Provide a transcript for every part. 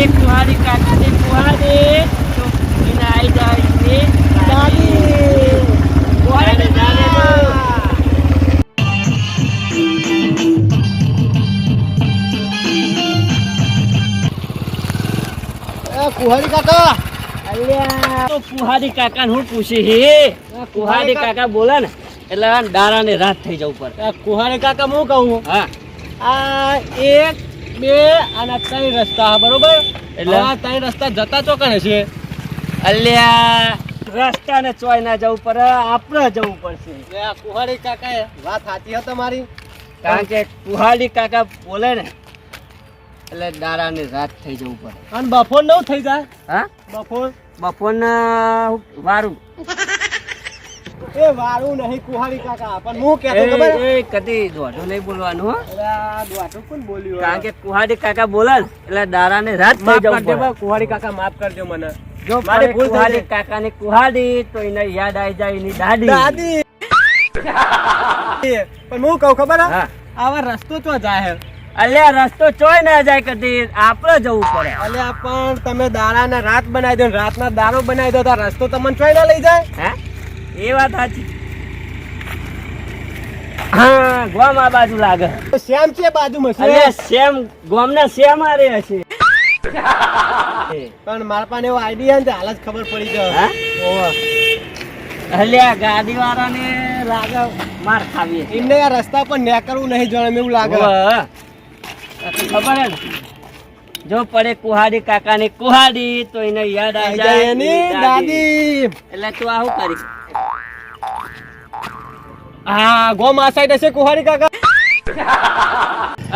એ કુહારી કાકા ને કુહાડી તો એને આઈ જાય ને દાદી કુહાડી દાદી એ કાકા! તો કુહાડી કાકા હું પૂછી હે? કુહારી કાકા બોલે ને એટલે દારા દારાને રાત થઈ જવું પડે કુહારી કાકા હું કહું? હા. આ એક બે અને ત્રણ રસ્તા બરોબર? એટલે? આ ત્રણ રસ્તા જતા ચોકને છે. અલ્યા. રસ્તાને ચોય ના જવું પડે આપણે જવું પડશે. કુહાડી કાકા વાત સાચી હતી મારી કારણ કે કુહાડી કાકા બોલે ને એટલે દારા ને રાત થઈ જવું પડે. અને બફોર નવ થઈ જાય? હા? બફોર? બપોરના વારું. એ વારું નહીં કુહાડી કાકા. પણ હું કહેતો ખબર? એ કદી દોઢું નહીં બોલવાનું હો. દ્વાટું કોણ બોલ્યું? કારણ કે કુહાડી કાકા બોલે એટલે દારાને રાત થઈ જવું પડે. બા, કુહાડી કાકા માફ કરજો મને. જો મારી મારી ભૂલ ગઈ. કાકાની કુહાડી તો એને યાદ આવી જાય એની દાદી દાદી પણ હું કહું ખબર? હા. આવા રસ્તો જાય હે અલ્યા રસ્તો ચોય ના જાય કદી. આપણે જવું પડે. અલ્યા પણ તમે દાડાને રાત બનાવી દો રાત રાતના દારો બનાવી દો તો રસ્તો તમને ચોય ના લઈ જાય? હે? એ વાત સાચી. હા ગોમ આ બાજુ લાગે. શ્યામ છે બાજુમાં? છે અલ્યા સેમ ગોમના સેમ આરે હશે પણ મારા પાસે એવો આઈડિયા ને હાલ જ ખબર પડી જાય. અલ્યા ગાડી વાળાને લાગે માર ખાવી. એમને આ રસ્તા પર નેકરવું નહીં જાણે એવું લાગે. ખબર હે જો પડે કુહાડી કાકાની કુહાડી તો એને યાદ આવી જાય દાદી. એટલે તું આવું કરી? હા ગોમ આ સાઈડ હશે કુહાડી કાકા.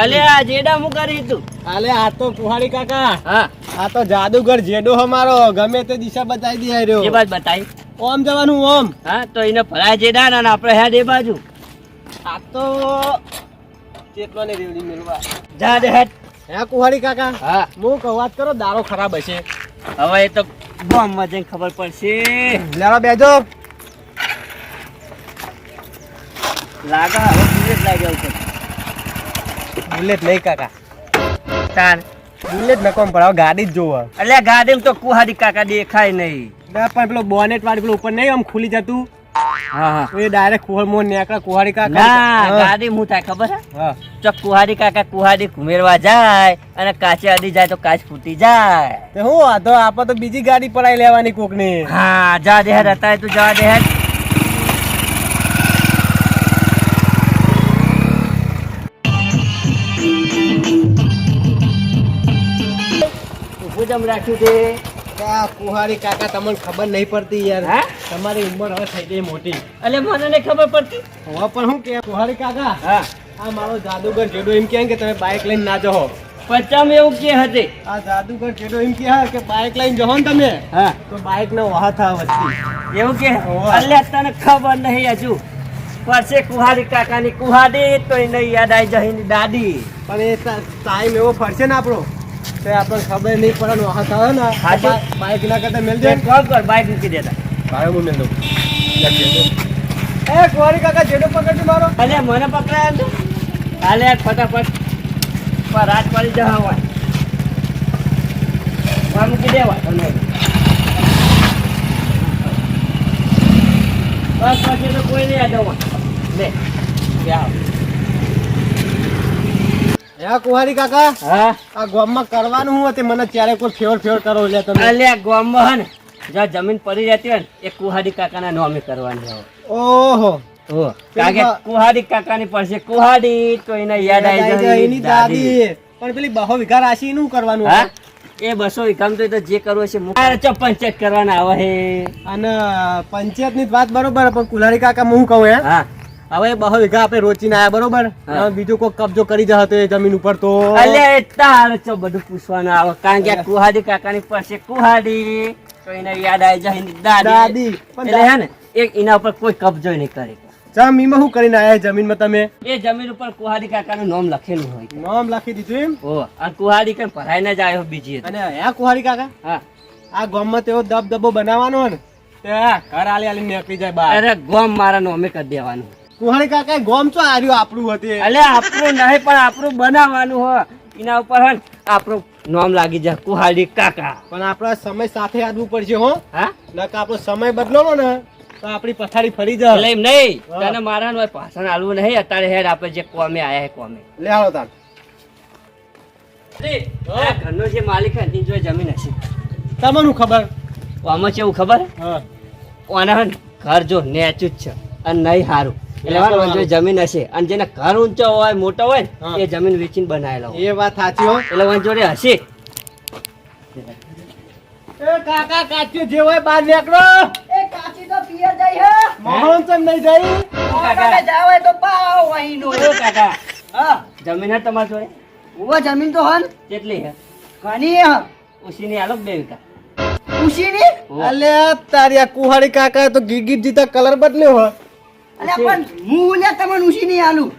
અલ્યા જેડા હું કરી તું? અલે આ તો કુહાડી કાકા. હા. આ તો જાદુગર જેડો અમારો. ગમે તે દિશા બતાવી દે એ વાત બતાવી ઓમ જવાનું ઓમ. હા તો એને ભરાય જેડા ને આપણે હેડ એ બાજુ. આ તો ચેતલો ને રેવડી મેળવા. જા દે હેડ. હે કુહાડી કાકા? હા. હું કહું વાત કરો દારો ખરાબ હશે. હવે એ તો ગામમાં જઈને ખબર પડશે. લેવા બેજો. લાગે હવે બુલેટ લાગ્યા ઉપર બુલેટ નહીં કાકા. તાર બુલેટ ન કોમ પડાવ ગાડી જ જોવો. એટલે ગાડી તો કુહાડી કાકા દેખાય નહીં. પણ પેલો બોનેટ વાળી પેલો ઉપર નહીં આમ ખુલી જતું? હા એ ડાયરેક્ટ કુહર મોર નેકળે કુહારી કાકા. ના ગાડી હું થાય ખબર હે. તો કુહાડી કાકા કુહારી ઘુમેરવા જાય અને કાચે અડી જાય તો કાચ ફૂટી જાય. તો હું વાંધો આપણે તો બીજી ગાડી પડાઈ લેવાની કોકની. હા જા દે હેડ અત્યારે તું જા દે હેડ રાખ્યું છે કુહારી કાકા તમને ખબર નહીં પડતી યાર. હા? તમારી ઉંમર હવે થઈ ગઈ મોટી. એટલે મને નહીં ખબર પડતી. હવે પણ હું કે કુહારી કાકા હા. આ મારો જાદુગર જેડો એમ કહે કે તમે બાઇક લઈને ના જહો? પચામ એવું કે હતે આ જાદુગર જેડો એમ કહે કે બાઇક લઈને જહો ને તમે હા. તો બાઇક નો વાહ થા વચ્ચે. એવું કે? હોવે. તને ખબર નહીં હજુ. પરસે કુહારી કાકાની કુહાડી તો એને યાદ આવી જાય એની દાદી. પણ એ ટાઈમ એવો ફરશે ને આપણો. તો આપણને ખબર નહીં પડે ને વાહ થાય ને. હાચું. બા- બાઇક ના કરતા મેલ દે કામ કર બાઈક મૂકી દેતા. ભાઈ હું મેલ દઉં એ કુહાડી કાકા જેડો પકડજો મારો. અલે મને પકડાય તો. હાલે ફટાફટ. પર રાત પડી જવા હોય. વા મૂકી દેવા તમને બસ પછી તો કોઈ નહીં યાદ લે જાઓ હે કાકા હા? આ ગામમાં કરવાનું હું હતું? મને ત્યારે કોઈ ફેવર ફેવર કરો એટલે તમે? અલ્યા ગામમાં હે ને જ્યાં જમીન પડી જતી હોય ને એ કુહાડી કાકાના નામે કરવાની હોય. ઓહો. કારણ કે કુહાડી કાકાની પડશે કુહાડી તો એને યાદ આવી જાય એની દાદી. પણ પેલી બહો વિઘા રાશિ નું કરવાનું હા? એ બસો વિઘામ તો જે કરવું છે મારે પંચાયત કરવાના આવે. હે અને પંચાયતની વાત બરોબર પણ કુલારી કાકા હું કહું હે હા. હવે બહુ વિઘા આપણે રોચીને આયા બરોબર. બીજો કોઈ કબજો કરી જતો એ જમીન ઉપર તો. અલ્યા એ તારે ચો બધું પૂછવાનું આવે. કારણ કે કુહાડી કાકાની પાસે કુહાડી. તો એને યાદ આવી જાય દાદી. દાદી. એટલે હે ને એક એના ઉપર કોઈ કબજો નહીં કરે. જમીનમાં શું કરીને આયા જમીનમાં તમે? એ જમીન ઉપર કુહાડી કાકાનું નામ લખેલું હોય. નામ લખી દીધું એમ? ઓ આ કુહાડી કઈ ભરાઈને જ આવ્યો બીજી. અને હે કુહારી કાકા? હા. આ ગામમાં તેવો દબદબો બનાવવાનો ને તે ઘર આલી આલી નીકળી જાય બહાર. અરે ગોમ મારા નોમે કરી દેવાનું. કુહારી કાકા ગોમ ચો આર્યું આપણું હતું એટલે આપણું નહીં પણ આપણું બનાવવાનું હોય એના ઉપર હે આપણું નામ લાગી જાય કુહાડી કાકા. પણ આપણા સમય સાથે આવવું પડશે હો. હા? નકા આપણો સમય બદલો ને તો આપણી પથારી ફરી એટલે જાય એમ નહીં. તને મારા પાછળ આલવું નહીં અત્યારે હેડ આપણે જે કોમે આયા હે કોમે. લે આવો તાર. ઘરનો જે માલિક હે જો જમીન હશે. તમને ખબર? આમાં કેવું ખબર? હા. ઓના ઘર જો નેચું જ છે અને નહીં સારું એટલે જમીન હશે. અને જેના ઘર ઊંચો હોય મોટો હોય. એ જમીન વેચીને બનાવેલો એ વાત સાચી હોય એટલે ઓના જોડે હશે. એ કાકા કાચી જે હોય બહાર નીકળો. એ કાચી તો પિયર જાય હે. મોહન ચમ નહીં જાય? કાકા જાવ હોય તો પાવ વહીનો ઓ કાકા. હા. જમીન હે તમારી જોડે? ઉવા જમીન તો હન. કેટલી હે? ઘણી હે. ઉસીની આલો બે વીઘા? ઉશીની ઓ. અલે તારી આ કુહાડી કાકા તો ગીત ગીત જીતા કલર બદલ્યો હો. અલે પણ હું લે તમને નહીં આલું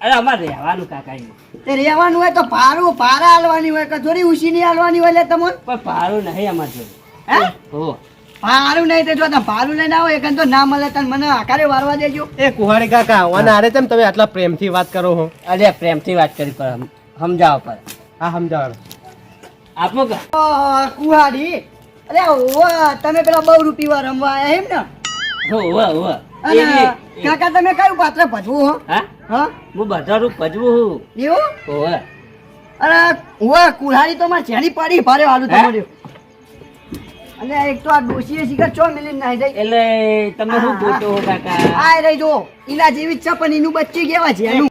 અરે અમારે રહેવાનું કાકા તે રહેવાનું હોય તો ભારું ભારા હાલવાની હોય કે થોડી ઉછી નહીં હાલવાની હોય લે તમને પણ ભારું નહીં અમારે જોડે. હે? હો. ભારું નહીં તે જો તમે ભારું લઈને આવો એક તો ના મળે તને મને આકારે વારવા દેજો. એ કુહાડી કાકા આવવાના આરે તેમ તમે આટલા પ્રેમથી વાત કરો હો. અરે પ્રેમથી વાત કરી પર સમજાવો પર હા સમજાવો. આપો કે? કુહાડી અરે તમે પેલા બહુ રૂપિયા રમવા આયા એમ ને? હો હો હો અને કાકા તમે કયું પાત્ર ભજવું હો? હા? હા? હું બધા રૂપ ભજવું હું. એવું? હોવે. અરે ઓવા કુલ્હાડી તો મારે ચેડી પડી ભારે વાલું? તમારું. અને એક તો આ ડોશીએ શિખર ચો મિલી નાઈ જાય એટલે તમે શું બોલતો હો. કાકા? આ રહી જો. ઈના જેવી છે પણ એનું બચ્ચી કેવા છે એનું?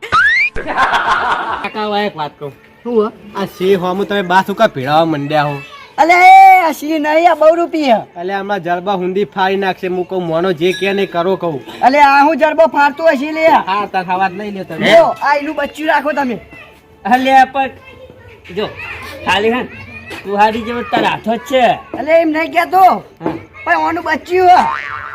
કાકા વાય એક વાત કહું. શું હો? આ સે હોમું તમે બા સુકા ભીડાવા મંડ્યા હો. અલે શી નહીં આ બહુ રૂપિયા. અલે હમણાં જરબા હુંદી ફાડી નાખશે. હું કહું મોનો જે કે ને કરો કહું. અલે આ હું જરબો ફાડતો હશે લે હા તાર હવાત નહીં લઈ લે તમે. જો આ એનું બચ્ચું રાખો તમે. અલ્યા પણ જો ખાલી હા કુહાડી જેવો તાર હાથો જ છે. અલે એમ નહીં કહેતો. પણ ઓનું બચ્ચું હો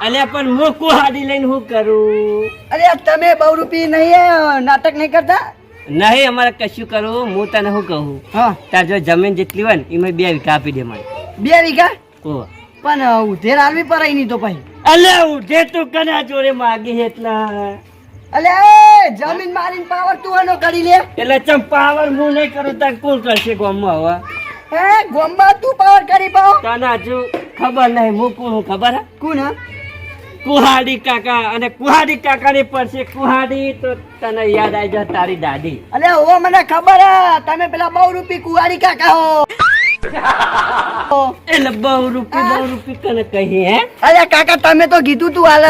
અલ્યા પણ હું કુહાડી લઈને હું કરું? અરે તમે બહુ રૂપિયા નહીં નાટક નહીં કરતા? નહીં અમારે કશું કરવું હું તને શું કહું? હા. તાર જો જમીન જેટલી હોય ને એમાં બે વીઘા આપી દે મને. બે વીઘા? ઓ. પણ ઉધેર હાલવી પડાય નહીં તો પછી. અલ્યા ઉઠે તું કના જોડે માગી એટલા? અલે એ, જમીન મારીને પાવર તું એનો કરી લે. એટલે ચમ પાવર હું નહીં કરું તાર કોણ કરશે ગોમમાં હવે? હે ગોમમાં તું પાવર કરી પાવ. તને હજુ ખબર નહીં હું કોણ ખબર કોણ હા? કુહાડી કાકા અને કુહાડી કાકાની પડશે કુહાડી તો તને યાદ આવી જાય તારી દાદી. અલે ઓ મને ખબર હે તમે પેલા બહુ રૂપી કુહાડી કાકા હો. એટલે બહુ રૂપી બહુ રૂપી કને કહી હે? અરે કાકા તમે તો કીધું તું હાલ.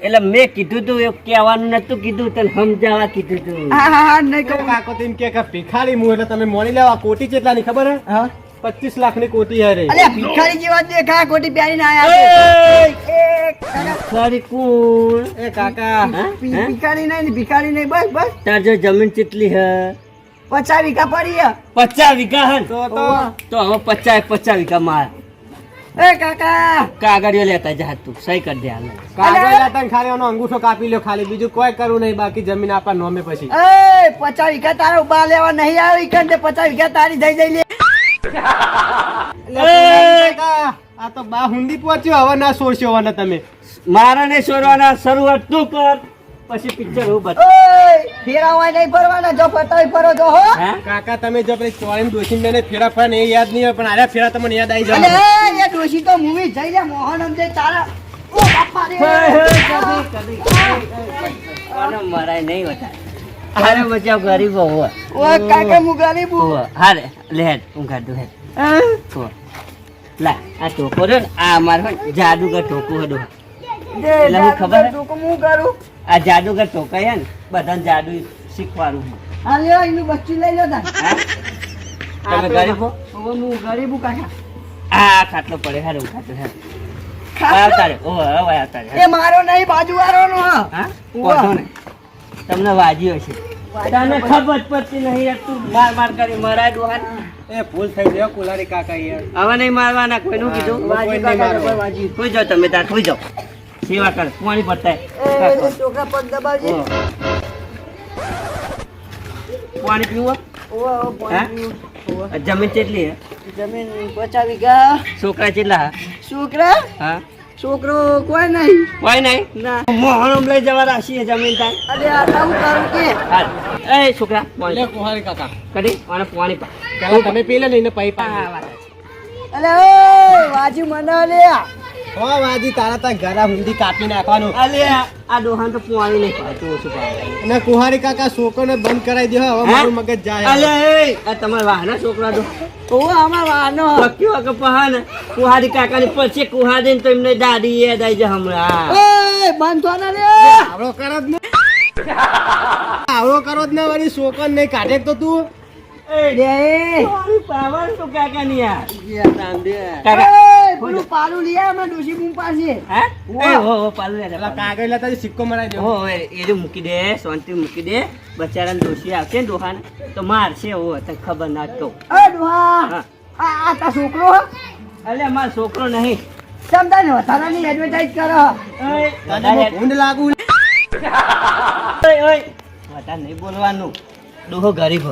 એટલે મેં કીધું તું એ કહેવાનું નતું કીધું તને સમજાવવા કીધું તું. હા હા નહીં કહું. કાકો તેમ કે કે ભિખારી મુ એટલે તમે મોડી લેવા. કોટી કેટલાની ખબર હે? હા. પચીસ લાખની કોટી હે રે. અલે ભિખારી જેવા દેખા કોટી પહેરીને આયા એય! છે એ કાકા, ખરી કોણ એ કાકા. હા? ભી- હા? ભિખારી નહીં ભિખારી નહીં. બસ બસ. તાર જો જમીન કેટલી હે? પચાસ વીઘા પડી હે. પચાસ વીઘા હે તો તો. તો હવે પચાસ પચાસ વીઘા માર. એ કાકા. કાગળિયો લેતા જા તું. સહી કરી દે હાલ. કાગળ ખાલી એનો અંગૂઠો કાપી લ્યો ખાલી. બીજું કોઈ કરવું નહીં. બાકી જમીન આપણા નોમે પછી. એ પચાસ વીઘા તારા ઊભા લેવા નહીં આવી. કે પચાસ વીઘા તારી જઈ જઈ લે. કાકા, આ તો બા હુંદી પહોંચ્યો હવે ના સોરશો તમે. મારા ને સોરવાના શરૂઆત તું કર પછી પિક્ચર હું બતા ફેરાવાય નહીં ફરવાના જો ફરતા ફરો જો હો. કાકા તમે જો પેલી ચોરીમ ડોસીને મેને ફેરા ફરા ને યાદ નહીં હોય પણ આર્યા ફેરા તમને યાદ આવી જાય જાય. એ ડોશી તો મૂવી જઈ લે મોહન અમદે તારા ઓ બાપા રે. હે, હે, કદી, કદી. આને મરાય નહીં હોતા અરે બચાવ ગરીબો હો ઓ કાકા મુ ગરીબુ હો. હારે લે હું ઊંઘા દો હેડ. હા? લા આ ટોકો ને આ અમારો જાદુગર ટોકો હડો એટલે હું ખબર ટોકો હું કરું? આ જાદુગર ટોકા હે ને બધાને જાદુ શીખવાડું હું. લ્યો એનું બચ્ચું લઈ લો તમે ગરીબો? હું ગરીબુ કાકા આ ખાટલો પડે હારો ખાટલો દો હેડ આવતા રે ઓહો હવે આવતા રે એ મારો નહીં બાજુ વાળો હા. તમને વાજ્યો છે તને ખબર પડતી નહીં તું માર માર કરી મરાય ડોહાન એ ભૂલ થઈ ગયો કુલારી કાકા યાર. હવે નહીં મારવાના કોઈનું કીધું? હા, કોઈ વાજી. કોઈ જાઓ તમે તાર કોઈ જાઓ. સેવા કર પાણી પડતા એ છોકરા પગ દબાવજે. પાણી પીવું ઓવા, ઓવા, પાણી પીવું. જમીન કેટલી જમીન પચાસ વીઘા. છોકરા કેટલા છોકરા? હા? છોકરો કોઈ નહીં. કોઈ નહીં? ના. મોહણમ લઈ જવા રાશી જમીન થાય અરે આ તો હું કરું કે? હાલ. એ છોકરા લે કુહારી કાકા. કડી અને પાણી પા. પેલા તમે પી લે પાઈ પા ઓય વાજી મને લે હો વાજી તારા તા હુંડી કાપી નાખવાનું. અલે આ ડોહાન તો પાણી નહીં પાતું ઓછું. અને કુહારી કાકા શોકોને બંધ કરાવી દે હવે મારું મગજ જાય. અલે એ આ તમારા વાહના છોકરા દો ઓ આમાં વાનો પક્કી વગર પહા ને કાકાની પછી કુહારી ને તો એમને દાદી એ આવી જાય હમણાં. બંધ થો ને આવડો કરો જ ને આવડો કરો જ ને વળી શોકન નહીં કાઢે તો તું? મૂકી દે શાંતિ મૂકી દે. બચારાને દોષી આવશે ને ડોહાને તો મારશે હો ખબર ના તો. એ ડોહા હા. આ આ તા છોકરો અરે મારો છોકરો નહીં. સમજા ને વધારાની એડવર્ટાઇઝ કરો. લાગુ? ઓય, ઓય. વધારે નહીં બોલવાનું. ડોહો ગરીબ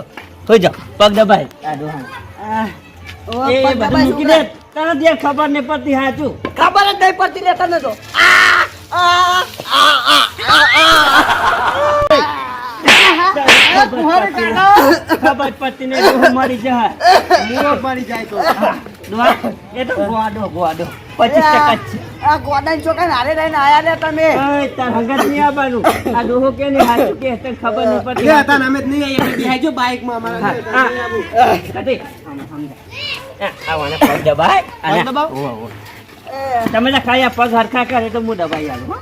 હો. જા પગ દબાય. એ બધું મૂકી દે. તરત એ ખબર નહીં પડતી હાચું ખબર જ નહીં પડતી લે તને તો આ, આ, આ, આ, આ, આ. એ કુંવારી કાકા. ખબર પડતી નહીં મરી જાય મૂળો જાય તો એ તો ગોવાડો ગોવાડો પચીસ ટકા છે. આ લઈને આયા તમે. તાર હંગાત નહીં આવવાનું. આ ડોહો કે નહીં હાચું કે તને ખબર નહીં પડતી. હતા અમે નહીં આવીએ એટલે બેહજો અમારા. કટી, જા. આ, આવાને પગ દબાય. અને- તમે હરખા કરે તો હું દબાઈ આલું હો.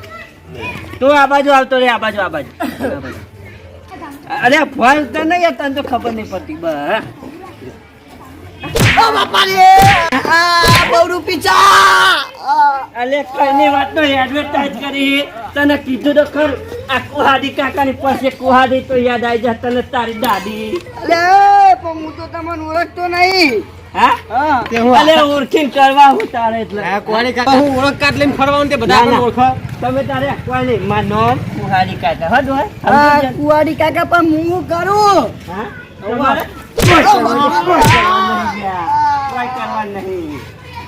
તું આ બાજુ આવતો રે આ બાજુ આ બાજુ. અરે ફળ તો નહીં તને તો ખબર નહીં પડતી બસ. ઓ બાપા રે આ બહુ રૂપી અલે કઈની વાત નો એડવર્ટાઇઝ કરી તને કીધું તો ખરું. આ કુહાડી કાકાની પાસે કુહાડી તો યાદ આવી જાય તને તારી દાદી. લે પણ હું તો તમને ઓળખતો નહીં. હા? હા. તે હું અલે ઓળખીને કરવા હું તારે એટલે. હા, કાકા હું ઓળખ કાર્ડ લઈને ફરવાનું તે બધા. ઓળખો? તમે તારે કોઈ નહીં માર નામ કુહાડી કાકા હા ડોહા? આ કાકા પણ હું કરું. હા? કોઈ કરવાનું કોઈ કરવાનું નહીં કોઈ કરવાનું નહીં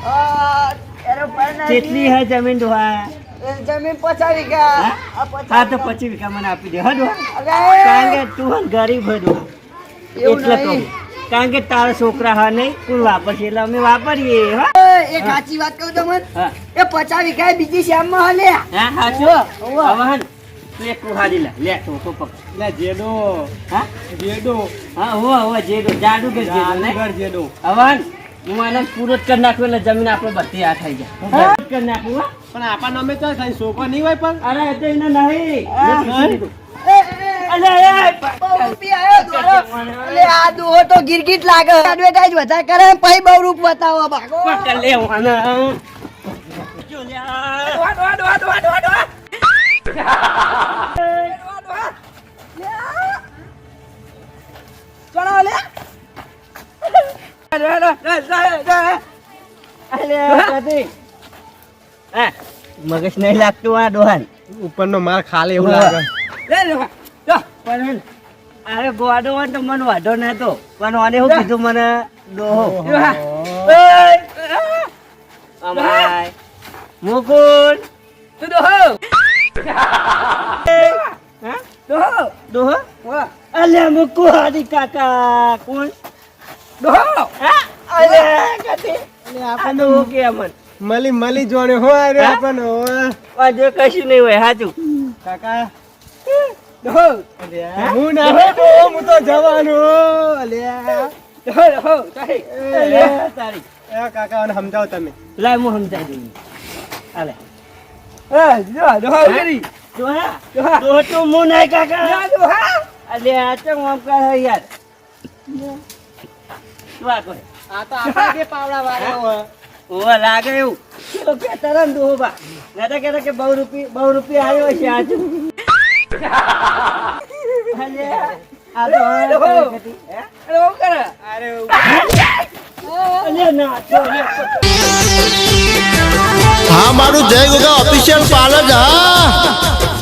આ, એનો પર નહીં. કેટલી હે જમીન ડોહા જમીન પચાવી ગયા હા? તો પચીસ વીઘા મને આપી દે. હા કારણ કે તું ગરીબ હતો એટલે કહું કારણ કે તારા છોકરા હા નહીં કુલ વાપરશે. એટલે અમે વાપરીએ હા. એ, સાચી વાત કહું તમને. એ પચાવી ગયા બીજી શ્યામમાં હલે હા હા શું હોવે. તું લે લે ટોકો પકડ. લે જેડો. હા? જેડો. હા હોવે હોવે જેડો જાદુગર જેડો નહીં? જાદુગર જેડો. હવે હું આને પૂરો કરી નાખું એટલે જમીન આપણે બધી આ થઈ જાય. કરી નાખું પણ આપણા નામે તો થાય છોકરો નહીં હોય પણ. અરે એ તો એને નહીં. લાગે. મગજ નહીં લાગતું આ ડોહાન ઉપરનો માર ખાલી એવું લાગે. હે અરે ગોડો હોય તો મને વાંધો નતો. પણ આને શું કીધું મને? ડોહો. દોહા. મુકુલ. તું દોહો. હા ડોહો અલે મુકુ હાદી કાકા. કોણ. હા? અલે કે અમન? મલી મલી જોણે. વાંધો કશું નહીં હોય સાચું કાકા. હું? ના હું તો જવાનો અલ્યા દોહો. ચાલી. તારી. એ કાકા સમજાવો તમે. લાય હું સમજાવી દઉં. એ, દોહા, દોહા કરી. ડોહા દોહા. તો કાકા લે, દોહા. અલે આ તો આમ કરે યાર શું આ આ તો આપણા બે પાવડા વાળા હોય ઓવા લાગે એવું પેલો કહેતા હતા ને બા કહેતા કે બહુ રૂપિયા બહુ રૂપિયા આવ્યો છે આજુ અલે આ તો હે? અરે, હું કરે? અરે અલે ના તો લે. હા મારું જય ગોગા ઓફિશિયલ પાર્લર હા